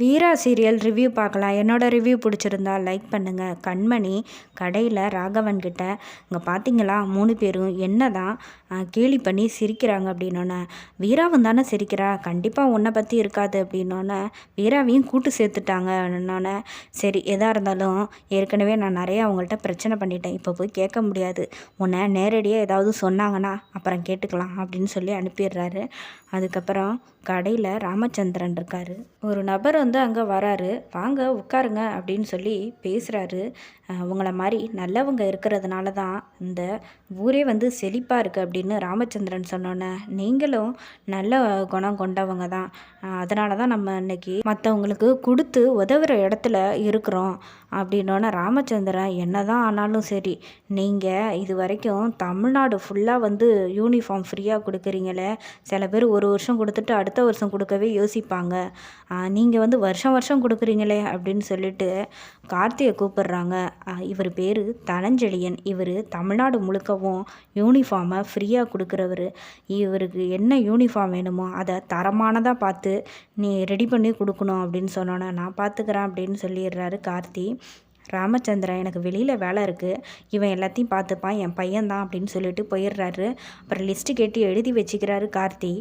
வீரா serial review பார்க்கலாம். என்னோடய review பிடிச்சிருந்தா லைக் பண்ணுங்கள் கண்மணி கடையில் ராகவன்கிட்ட இங்கே பார்த்தீங்களா மூணு பேரும் என்ன தான் கேலி பண்ணி சிரிக்கிறாங்க அப்படின்னோன்னே. வீராவும் தானே சிரிக்கிறா? கண்டிப்பாக உன்னை பற்றி இருக்காது அப்படின்னோன்னே. வீராவையும் கூட்டு சேர்த்துட்டாங்கன்னொன்னே சரி எதாக இருந்தாலும் ஏற்கனவே நான் நிறைய அவங்கள்ட்ட பிரச்சனை பண்ணிட்டேன். இப்போ போய் கேட்க முடியாது. உன்னை நேரடியாக ஏதாவது சொன்னாங்கன்னா அப்புறம் கேட்டுக்கலாம் அப்படின்னு சொல்லி அனுப்பிடுறாரு. அதுக்கப்புறம் கடையில் ராமச்சந்திரன் இருக்கார். ஒரு நபர் வந்து அங்கே வராரு. வாங்க உட்காருங்க அப்படின்னு சொல்லி பேசுகிறாரு உங்களை மாதிரி நல்லவங்க இருக்கிறதுனால தான் இந்த ஊரே வந்து செழிப்பாக இருக்குது அப்படின்னு ராமச்சந்திரன் சொன்னோன்னே நீங்களும் நல்ல குணம் கொண்டவங்க தான். அதனால தான் நம்ம இன்னைக்கு மற்றவங்களுக்கு கொடுத்து உதவுற இடத்துல இருக்கிறோம் அப்படின்னோன்னே ராமச்சந்திரன் என்ன தான் ஆனாலும் சரி நீங்கள் இது வரைக்கும் தமிழ்நாடு ஃபுல்லாக வந்து யூனிஃபார்ம் ஃப்ரீயாக கொடுக்குறீங்களே. சில பேர் ஒரு வருஷம் கொடுத்துட்டு அடுத்த வருஷம் கொடுக்கவே யோசிப்பாங்க. நீங்கள் வந்து வருஷம் வருஷம் கொடுக்குறீங்களே அப்படின்னு சொல்லிட்டு கார்த்தியை கூப்பிடுறாங்க. இவர் பேர் தனஞ்செழியன். இவர் தமிழ்நாடு முழுக்கவும் யூனிஃபார்மை ஃப்ரீயாக கொடுக்குறவர். இவருக்கு என்ன யூனிஃபார்ம் வேணுமோ அதை தரமானதாக பார்த்து நீ ரெடி பண்ணி கொடுக்கணும் அப்படின்னு சொன்னோன்னே நான் பார்த்துக்கிறேன் அப்படின்னு சொல்லிடுறாரு கார்த்தி. ராமச்சந்திரன் எனக்கு வெளியில் வேலை இருக்குது இவன் எல்லாத்தையும் பார்த்துப்பான் என் பையன்தான் அப்படின்னு சொல்லிட்டு போயிடுறாரு. அப்புறம் லிஸ்ட்டு கேட்டு எழுதி வச்சுக்கிறாரு கார்த்தி.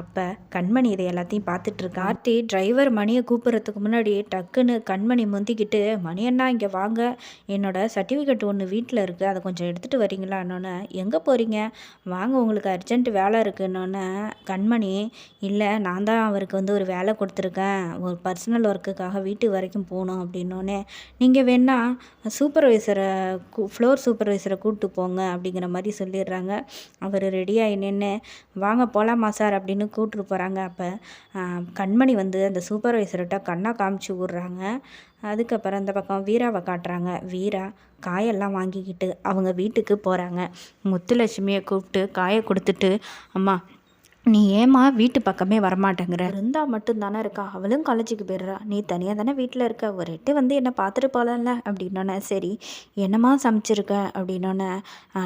அப்போ கண்மணி இதை எல்லாத்தையும் பார்த்துட்ருக்கா கார்த்தி டிரைவர் மணியை கூப்பிட்றதுக்கு முன்னாடி டக்குன்னு கண்மணி முந்திக்கிட்டு மணி அண்ணா இங்கே வாங்க. என்னோடய சர்டிஃபிகேட் ஒன்று வீட்டில் இருக்குது அதை கொஞ்சம் எடுத்துகிட்டு வரீங்களான்னொன்னே எங்கே போகிறீங்க வாங்க உங்களுக்கு அர்ஜென்ட் வேலை இருக்குன்னொன்னே கண்மணி இல்லை நான் தான் அவருக்கு வந்து ஒரு வேலை கொடுத்துருக்கேன். ஒரு பர்சனல் ஒர்க்குக்காக வீட்டு வரைக்கும் போகணும். அப்படின்னோடனே நீங்கள் வேணா இல்லைன்னா சூப்பர்வைசரை ஃப்ளோர் சூப்பர்வைசரை கூப்பிட்டு போங்க அப்படிங்கிற மாதிரி சொல்லிடுறாங்க. அவர் ரெடியாகி நின்று வாங்க போகலாமா சார் அப்படின்னு கூப்பிட்டு போகிறாங்க அப்போ கண்மணி வந்து அந்த சூப்பர்வைசர்கிட்ட கண்ணாக காமிச்சு விட்றாங்க. அதுக்கப்புறம் அந்த பக்கம் வீராவை காட்டுறாங்க. வீரா காயெல்லாம் வாங்கிக்கிட்டு அவங்க வீட்டுக்கு போகிறாங்க முத்துலட்சுமியை கூப்பிட்டு காயை கொடுத்துட்டு அம்மா நீ ஏம்மா வீட்டு பக்கமே வரமாட்டேங்கிற? இருந்தால் மட்டும்தானே இருக்கா? அவளும் காலேஜுக்கு போயிடுறா. நீ தனியாக தானே வீட்டில் இருக்க? ஒரு எட்டு வந்து என்னை பார்த்துட்டு போகலாம்ல அப்படின்னோன்னே சரி என்னம்மா சமைச்சிருக்க? அப்படின்னோன்னே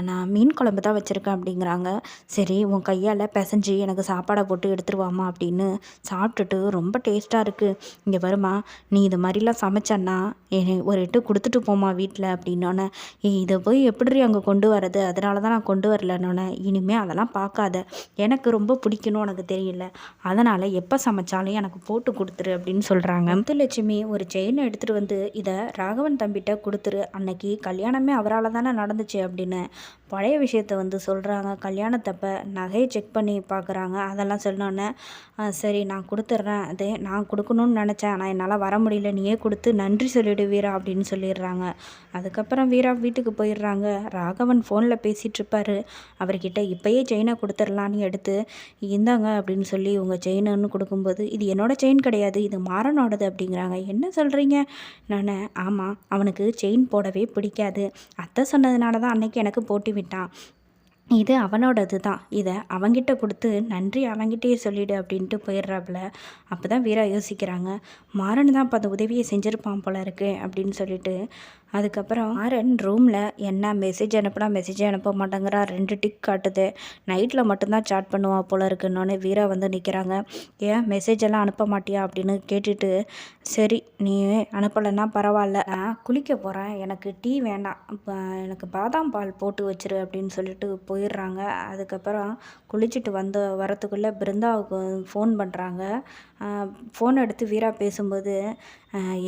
நான் மீன் குழம்பு தான் வச்சுருக்கேன் அப்படிங்கிறாங்க. சரி உன் கையால் பிசைஞ்சு எனக்கு சாப்பாடை போட்டு எடுத்துருவாமா அப்படின்னு சாப்பிட்டுட்டு ரொம்ப டேஸ்ட்டாக இருக்குது இங்கே வருமா நீ இது மாதிரிலாம் சமைச்சன்னா ஒரு எட்டு கொடுத்துட்டு போமா வீட்டில் அப்படின்னோன்னே இதை போய் எப்படி அங்கே கொண்டு வரது அதனால தான் நான் கொண்டு வரலன்னொன்னே இனிமேல் அதெல்லாம் பார்க்காத. எனக்கு ரொம்ப பிடிக்கணும் உனக்கு தெரியல. அதனால் எப்போ சமைச்சாலும் எனக்கு போட்டு கொடுத்துரு அப்படின்னு சொல்கிறாங்க முத்துலட்சுமி ஒரு செயினை எடுத்துகிட்டு வந்து இதை ராகவன் தம்பிகிட்ட கொடுத்துரு. அன்னைக்கு கல்யாணமே அவரால் தானே நடந்துச்சு அப்படின்னு. பழைய விஷயத்த வந்து சொல்கிறாங்க கல்யாணத்தப்போ நகையை செக் பண்ணி பார்க்குறாங்க அதெல்லாம் சொன்னோன்னே சரி நான் கொடுத்துட்றேன். அதே நான் கொடுக்கணும்னு நினச்சேன். ஆனால் என்னால் வர முடியல. நீயே கொடுத்து நன்றி சொல்லிவிடு வீரா அப்படின்னு சொல்லிடுறாங்க. அதுக்கப்புறம் வீரா வீட்டுக்கு போயிடுறாங்க. ராகவன் ஃபோனில் பேசிகிட்டு இருப்பார். அவர்கிட்ட இப்போயே செயினை கொடுத்துடலான்னு எடுத்து இந்தாங்க அப்படின்னு சொல்லி உங்கள் செயினுன்னு கொடுக்கும்போது இது என்னோடய செயின் கிடையாது. இது மாறனோடது அப்படிங்கிறாங்க. என்ன சொல்கிறீங்க நான் ஆமாம் அவனுக்கு செயின் போடவே பிடிக்காது. அத்தை சொன்னதுனால தான் அன்னைக்கு எனக்கு போட்டி விட்டான் இது அவனோடது தான் இதை அவங்கிட்ட கொடுத்து நன்றி அவங்கிட்டே சொல்லிடு அப்படின்ட்டு போயிடுறாப்புல. அப்போ தான் வீரா யோசிக்கிறாங்க மாறன் தான் இப்போ அந்த உதவியை செஞ்சுருப்பான் போல இருக்கு அப்படின்னு சொல்லிட்டு. அதுக்கப்புறம் மாறன் ரூமில் என்ன மெசேஜ் அனுப்பினா மெசேஜே அனுப்ப மாட்டேங்கிறா ரெண்டு டிக் காட்டுது. நைட்டில் மட்டும்தான் சாட் பண்ணுவான் போல இருக்குன்னொன்னே வீரா வந்து நிற்கிறாங்க ஏன் மெசேஜ் எல்லாம் அனுப்ப மாட்டியா? அப்படின்னு கேட்டுட்டு சரி நீ அனுப்பலைன்னா பரவாயில்ல. நான் குளிக்க போகிறேன் எனக்கு டீ வேண்டாம் இப்போ எனக்கு பாதாம் பால் போட்டு வச்சிரு அப்படின்னு சொல்லிட்டு போயிடுறாங்க. அதுக்கப்புறம் குளிச்சுட்டு வந்து வரத்துக்குள்ளே பிருந்தாவுக்கு ஃபோன் பண்ணுறாங்க ஃபோன் எடுத்து வீரா பேசும்போது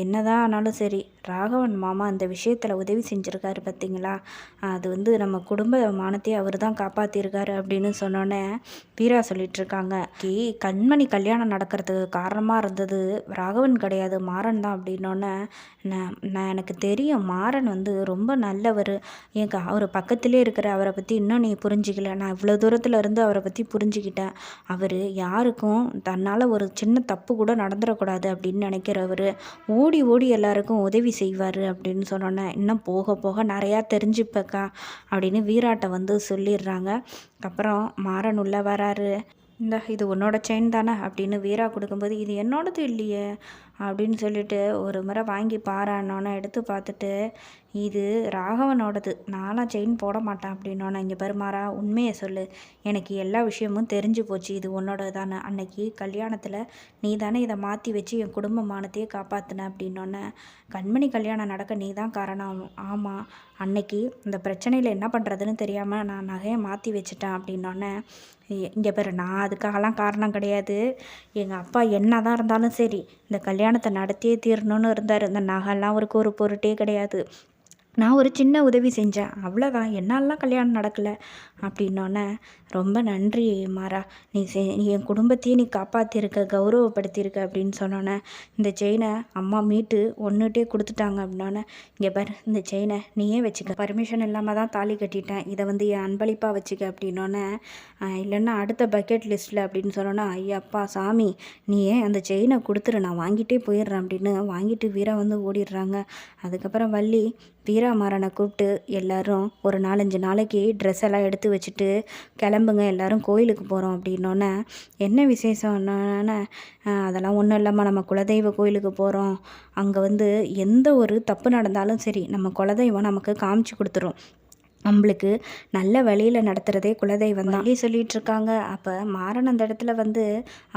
என்ன தான் ஆனாலும் சரி ராகவன் மாமா அந்த விஷயத்தில் உதவி செஞ்சுருக்காரு பார்த்தீங்களா அது வந்து நம்ம குடும்ப மானத்தையே அவர் தான் காப்பாற்றிருக்காரு அப்படின்னு சொன்னோன்னே வீரா சொல்லிகிட்ருக்காங்க கி கண்மணி கல்யாணம் நடக்கிறதுக்கு காரணமாக இருந்தது ராகவன் கிடையாது மாறன் தான் அப்படின்னோடனே நான் நான் எனக்கு தெரியும் மாறன் வந்து ரொம்ப நல்லவர். என் அவர் பக்கத்துலேயே இருக்கிற அவரை பற்றி இன்னும் நீ புரிஞ்சிக்கல. நான் இவ்வளோ தூரத்தில் இருந்து அவரை பற்றி புரிஞ்சுக்கிட்டேன். அவர் யாருக்கும் தன்னால் ஒரு சின்ன தப்பு கூட நடந்துடக்கூடாது அப்படின்னு நினைக்கிறவர். ஓடி ஓடி எல்லாருக்கும் உதவி செய்வார் அப்படின்னு சொன்னோன்னே இன்னும் போக போக நிறையா தெரிஞ்சுப்பக்கா அப்படின்னு வீராட்டை வந்து சொல்லிடுறாங்க. அப்புறம் மாறன் உள்ளே வராரு. இந்த இது உன்னோட செயின் தானே அப்படின்னு வீரா கொடுக்கும்போது இது என்னோடது இல்லையே அப்படின்னு சொல்லிட்டு ஒரு முறை வாங்கி பாரான்னொன்னே எடுத்து பார்த்துட்டு இது ராகவனோடது. நான்லாம் செயின் போட மாட்டேன் அப்படின்னோன்னே இங்கே பெருமாறா உண்மையை சொல்லு. எனக்கு எல்லா விஷயமும் தெரிஞ்சு போச்சு. இது உன்னோட தானே அன்னைக்கு கல்யாணத்தில் நீ தானே இதை மாற்றி வச்சு என் குடும்ப மானத்தையே காப்பாற்றின அப்படின்னோன்னே கண்மணி கல்யாணம் நடக்க நீ தான் காரணம். ஆமாம் அன்னைக்கு இந்த பிரச்சனையில் என்ன பண்ணுறதுன்னு தெரியாமல் நான் நகையை மாற்றி வச்சுட்டேன் அப்படின்னோடனே இங்கே பேர் நான் அதுக்காகலாம் காரணம் கிடையாது. எங்கள் அப்பா என்ன தான் இருந்தாலும் சரி இந்த கல்யாணம் கல்யாணத்தை நடத்தியே தீரணும்னு இருந்தார். இந்த நகைலாம் அவருக்கு ஒரு பொருட்டே கிடையாது. நான் ஒரு சின்ன உதவி செஞ்சேன். அவ்வளோதான் என்னாலலாம் கல்யாணம் நடக்கலை. அப்படின்னோடனே ரொம்ப நன்றி மாறா. நீ செ நீ என் குடும்பத்தையே நீ காப்பாற்றிருக்க கௌரவப்படுத்தியிருக்க அப்படின்னு சொன்னோன்னே இந்த செயினை அம்மா மீட்டு ஒன்றுட்டே கொடுத்துட்டாங்க. அப்படின்னோடனே இங்கே பார் இந்த செயினை நீயே வச்சுக்க. பர்மிஷன் இல்லாமல் தான் தாலி கட்டிட்டேன். இதை வந்து என் அன்பளிப்பாக வச்சுக்க. அப்படின்னோடனே இல்லைன்னா அடுத்த பக்கெட் லிஸ்ட்டில் அப்படின்னு சொன்னோன்னா ஐயப்பா சாமி நீ ஏன் அந்த செயினை கொடுத்துரு. நான் வாங்கிட்டே போயிடுறேன் அப்படின்னு வாங்கிட்டு வீரா வந்து ஓடிடுறாங்க. அதுக்கப்புறம் வள்ளி வீராமாறனை கூப்பிட்டு எல்லாரும் ஒரு நாலஞ்சு நாளைக்கு ட்ரெஸ் எல்லாம் எடுத்து வச்சுட்டு கிளம்புங்க எல்லாரும் கோயிலுக்கு போகிறோம் அப்படின்னோடனே என்ன விசேஷம்னோடனே அதெல்லாம் ஒன்றும் இல்லாமல் நம்ம குலதெய்வ கோயிலுக்கு போகிறோம் அங்கே வந்து எந்த ஒரு தப்பு நடந்தாலும் சரி நம்ம குலதெய்வம் நமக்கு காமிச்சு கொடுத்துரும். நம்மளுக்கு நல்ல வழியில் நடத்துகிறதே குலதெய்வம் தான். சொல்லிகிட்டு இருக்காங்க அப்போ மாறன் அந்த இடத்துல வந்து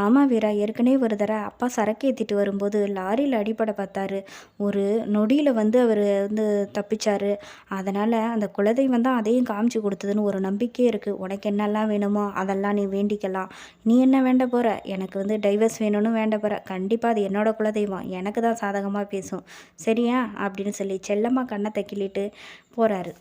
ஆமாம் வீரா ஏற்கனவே ஒரு தடவை அப்பா சரக்கு ஏற்றிட்டு வரும்போது லாரியில் அடிப்படை பார்த்தாரு. ஒரு நொடியில் வந்து அவர் வந்து தப்பிச்சார். அதனால் அந்த குலதெய்வம் தான் அதையும் காமிச்சு கொடுத்ததுன்னு ஒரு நம்பிக்கை இருக்குது உனக்கு என்னெல்லாம் வேணுமோ அதெல்லாம் நீ வேண்டிக்கலாம். நீ என்ன வேண்ட போகிற எனக்கு வந்து டைவர்ஸ் வேணும்னு வேண்ட போகிற கண்டிப்பாக அது என்னோட குலதெய்வம். எனக்கு தான் சாதகமாக பேசும். சரியா? அப்படின்னு சொல்லி செல்லம்மா கண்ணை தக்கிலிட்டு போகிறாரு